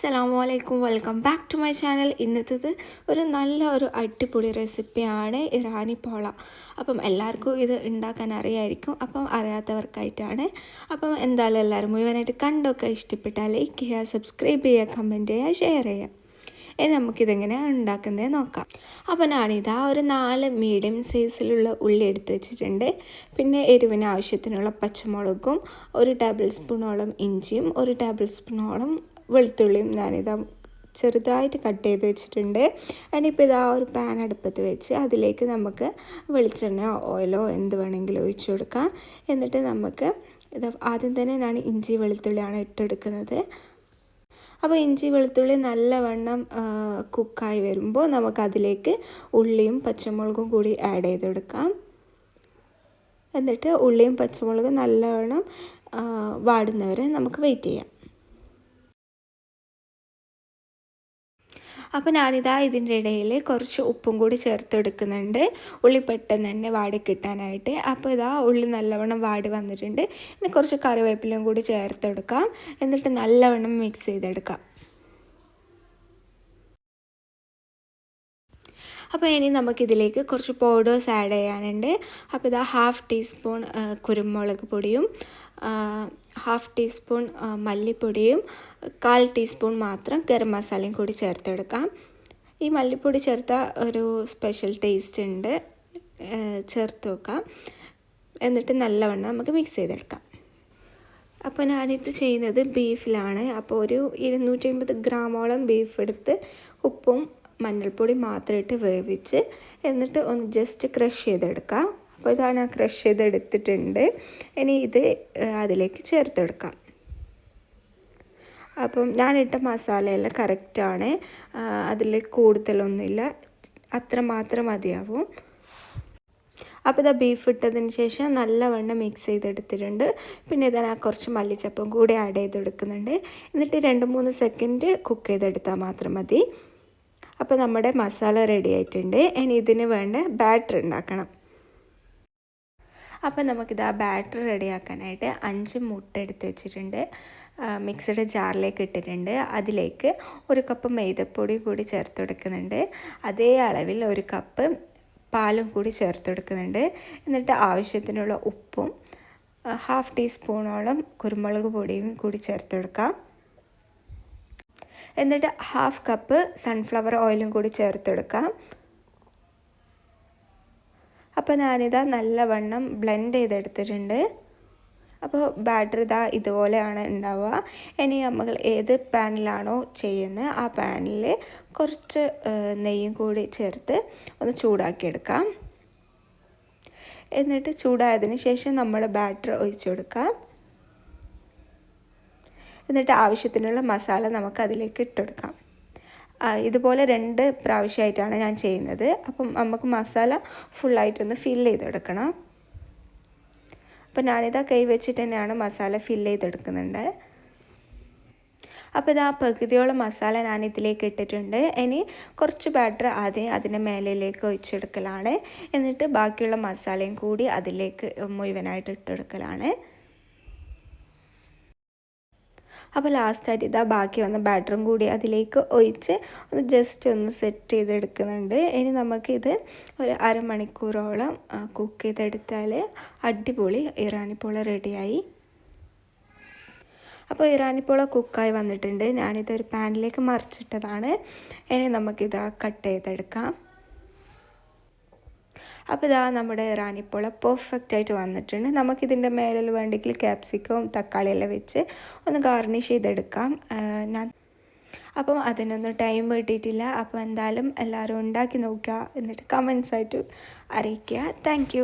അസ്സലാമു അലൈക്കും. Welcome back to my channel ഇന്നത്തേത് ഒരു നല്ല ഒരു അടിപൊളി റെസിപ്പിയാണ് ഇറാനി പോള. അപ്പം എല്ലാവർക്കും ഇത് ഉണ്ടാക്കാൻ അറിയായിരിക്കും. അപ്പം അറിയാത്തവർക്കായിട്ടാണ്. അപ്പം എന്തായാലും എല്ലാവരും മുഴുവനായിട്ട് കണ്ടൊക്കെ ഇഷ്ടപ്പെട്ടാൽ ലൈക്ക് ചെയ്യുക സബ്സ്ക്രൈബ് ചെയ്യുക കമന്റ് ചെയ്യുക ഷെയർ ചെയ്യുക. ഇനി നമുക്കിതെങ്ങനെ ഉണ്ടാക്കുന്നത് നോക്കാം. അപ്പോൾ ഞാനിതാ ഒരു നാല് മീഡിയം സൈസിലുള്ള ഉള്ളി എടുത്ത് വെച്ചിട്ടുണ്ട്. പിന്നെ എരിവിന് ആവശ്യത്തിനുള്ള പച്ചമുളകും ഒരു ടേബിൾ സ്പൂണോളം ഇഞ്ചിയും ഒരു ടേബിൾ സ്പൂണോളം വെളുത്തുള്ളിയും ഞാനിതാ ചെറുതായിട്ട് കട്ട് ചെയ്ത് വെച്ചിട്ടുണ്ട്. അതിനിപ്പോൾ ഇതാ ഒരു പാൻ അടുപ്പത്ത് വെച്ച് അതിലേക്ക് നമുക്ക് വെളിച്ചെണ്ണയോ ഓയിലോ എന്ത് വേണമെങ്കിലും ഒഴിച്ചു കൊടുക്കാം. എന്നിട്ട് നമുക്ക് ഇത് ആദ്യം തന്നെ ഞാൻ ഇഞ്ചി വെളുത്തുള്ളിയാണ് ഇട്ടെടുക്കുന്നത്. അപ്പോൾ ഇഞ്ചി വെളുത്തുള്ളി നല്ലവണ്ണം കുക്കായി വരുമ്പോൾ നമുക്കതിലേക്ക് ഉള്ളിയും പച്ചമുളകും കൂടി ആഡ് ചെയ്തെടുക്കാം. എന്നിട്ട് ഉള്ളിയും പച്ചമുളകും നല്ലവണ്ണം വാടുന്നവരെ നമുക്ക് വെയിറ്റ് ചെയ്യാം. അപ്പോൾ ഞാനിതാ ഇതിന്റെ ഇടയിൽ കുറച്ച് ഉപ്പും കൂടി ചേർത്തെടുക്കുന്നുണ്ട്. ഉള്ളി പെട്ടെന്ന് തന്നെ വാടി കിട്ടാനായിട്ട്. അപ്പോൾ ഇതാ ഉള്ളി നല്ലവണ്ണം വാടി വന്നിട്ടുണ്ട്. ഇനി കുറച്ച് കറിവേപ്പിലയും കൂടി ചേർത്തെടുക്കാം. എന്നിട്ട് നല്ലവണ്ണം മിക്സ് ചെയ്തെടുക്കാം. അപ്പോൾ ഇനി നമുക്കിതിലേക്ക് കുറച്ച് പൗഡേഴ്സ് ആഡ് ചെയ്യാനുണ്ട്. അപ്പോൾ ഇതാ ഹാഫ് ടീസ്പൂൺ കുരുമുളക് പൊടിയും ഹാഫ് ടീസ്പൂൺ മല്ലിപ്പൊടിയും കാൽ ടീസ്പൂൺ മാത്രം ഗരം മസാലയും കൂടി ചേർത്തെടുക്കാം. ഈ മല്ലിപ്പൊടി ചേർത്ത ഒരു സ്പെഷ്യൽ ടേസ്റ്റ് ഉണ്ട്. ചേർത്ത് വെക്കാം എന്നിട്ട് നല്ലവണ്ണം നമുക്ക് മിക്സ് ചെയ്തെടുക്കാം. അപ്പോൾ ഞാനിത് ചെയ്യുന്നത് ബീഫിലാണ് അപ്പോൾ ഒരു ഇരുന്നൂറ്റി അമ്പത് ഗ്രാമോളം ബീഫ് എടുത്ത് ഉപ്പും മഞ്ഞൾപ്പൊടി മാത്രം ഇട്ട് വേവിച്ച് എന്നിട്ട് ഒന്ന് ജസ്റ്റ് ക്രഷ് ചെയ്തെടുക്കാം. അപ്പോൾ ഇതാണ് ആ ക്രഷ് ചെയ്തെടുത്തിട്ടുണ്ട്. ഇനി ഇത് അതിലേക്ക് ചേർത്തെടുക്കാം. അപ്പം ഞാനിട്ട മസാലയെല്ലാം കറക്റ്റാണ് അതിൽ കൂടുതലൊന്നുമില്ല. അത്ര മാത്രം മതിയാവും. അപ്പോൾ ഇതാ ബീഫ് ഇട്ടതിന് ശേഷം നല്ലവണ്ണം മിക്സ് ചെയ്തെടുത്തിട്ടുണ്ട്. പിന്നെ ഇതാ ഞാൻ കുറച്ച് മല്ലിച്ചപ്പും കൂടി ആഡ് ചെയ്തെടുക്കുന്നുണ്ട്. എന്നിട്ട് രണ്ട് മൂന്ന് സെക്കൻഡ് കുക്ക് ചെയ്തെടുത്താൽ മാത്രം മതി. അപ്പോൾ നമ്മുടെ മസാല റെഡി ആയിട്ടുണ്ട്. ഇനി ഇതിന് വേണ്ട ബാറ്റർ ഉണ്ടാക്കണം. അപ്പോൾ നമുക്കിത് ആ ബാറ്റർ റെഡിയാക്കാനായിട്ട് അഞ്ച് മുട്ട എടുത്ത് വെച്ചിട്ടുണ്ട്. മിക്സഡ് ജാറിലേക്ക് ഇട്ടിട്ടുണ്ട്. അതിലേക്ക് ഒരു കപ്പ് മൈദപ്പൊടി കൂടി ചേർത്ത് കൊടുക്കുന്നുണ്ട്. അതേ അളവിൽ ഒരു കപ്പ് പാലും കൂടി ചേർത്ത് കൊടുക്കുന്നുണ്ട്. എന്നിട്ട് ആവശ്യത്തിനുള്ള ഉപ്പും ഹാഫ് ടീസ്പൂണോളം കുരുമുളക് പൊടിയും കൂടി ചേർത്ത് കൊടുക്കാം. എന്നിട്ട് ഹാഫ് കപ്പ് സൺഫ്ലവർ ഓയിലും കൂടി ചേർത്തെടുക്കാം. അപ്പോൾ ഞാനിതാ നല്ലവണ്ണം ബ്ലെൻഡ് ചെയ്തെടുത്തിട്ടുണ്ട്. അപ്പോൾ ബാറ്റർ ഇതാ ഇതുപോലെയാണ് ഉണ്ടാവുക. ഇനി നമ്മൾ ഏത് പാനിലാണോ ചെയ്യുന്നത് ആ പാനിൽ കുറച്ച് നെയ്യും കൂടി ചേർത്ത് ഒന്ന് ചൂടാക്കിയെടുക്കാം. എന്നിട്ട് ചൂടായതിന് ശേഷം നമ്മുടെ ബാറ്റർ ഒഴിച്ചു കൊടുക്കാം എന്നിട്ട് ആവശ്യത്തിനുള്ള മസാല നമുക്ക് അതിലേക്ക് ഇട്ടെടുക്കാം ഇതുപോലെ രണ്ട് പ്രാവശ്യമായിട്ടാണ് ഞാൻ ചെയ്യുന്നത്. അപ്പം നമുക്ക് മസാല ഫുള്ളായിട്ടൊന്ന് ഫിൽ ചെയ്തെടുക്കണം. അപ്പം ഞാനിതാ കൈ വെച്ചിട്ട് തന്നെയാണ് മസാല ഫിൽ ചെയ്തെടുക്കുന്നുണ്ട്. അപ്പോൾ ഇതാ പകുതിയോളം മസാല ഞാൻ ഇതിലേക്ക് ഇട്ടിട്ടുണ്ട്. ഇനി കുറച്ച് ബാറ്റർ ആദ്യം അതിന്റെ മേലിലേക്ക് ഒഴിച്ചെടുക്കലാണ്. എന്നിട്ട് ബാക്കിയുള്ള മസാലയും കൂടി അതിലേക്ക് മുഴുവനായിട്ട് ഇട്ടെടുക്കലാണ്. അപ്പോൾ ലാസ്റ്റായിട്ട് ഇതാ ബാക്കി വന്ന ബാറ്ററും കൂടി അതിലേക്ക് ഒഴിച്ച് ഒന്ന് ജസ്റ്റ് ഒന്ന് സെറ്റ് ചെയ്തെടുക്കുന്നുണ്ട്. ഇനി നമുക്കിത് ഒരു അരമണിക്കൂറോളം കുക്ക് ചെയ്തെടുത്താൽ അടിപൊളി ഇറാനിപ്പോള റെഡിയായി അപ്പോൾ ഇറാനിപ്പോള കുക്കായി വന്നിട്ടുണ്ട്. ഞാനിതൊരു പാനിലേക്ക് മറിച്ചിട്ടതാണ്. ഇനി നമുക്കിത് കട്ട് ചെയ്തെടുക്കാം. അപ്പോൾ ഇതാ നമ്മുടെ റാണിപ്പോള പെർഫെക്റ്റ് ആയിട്ട് വന്നിട്ടുണ്ട്. നമുക്കിതിന്റെ മേലിൽ വേണ്ടെങ്കിൽ ക്യാപ്സിക്കവും തക്കാളിയെല്ലാം വെച്ച് ഒന്ന് ഗാർണിഷ് ചെയ്തെടുക്കാം. ഞാൻ അപ്പം അതിനൊന്നും ടൈം കിട്ടിയിട്ടില്ല. അപ്പോൾ എന്തായാലും എല്ലാവരും ഉണ്ടാക്കി നോക്കുക. എന്നിട്ട് കമൻസ് ആയിട്ട് അറിയിക്കുക. താങ്ക്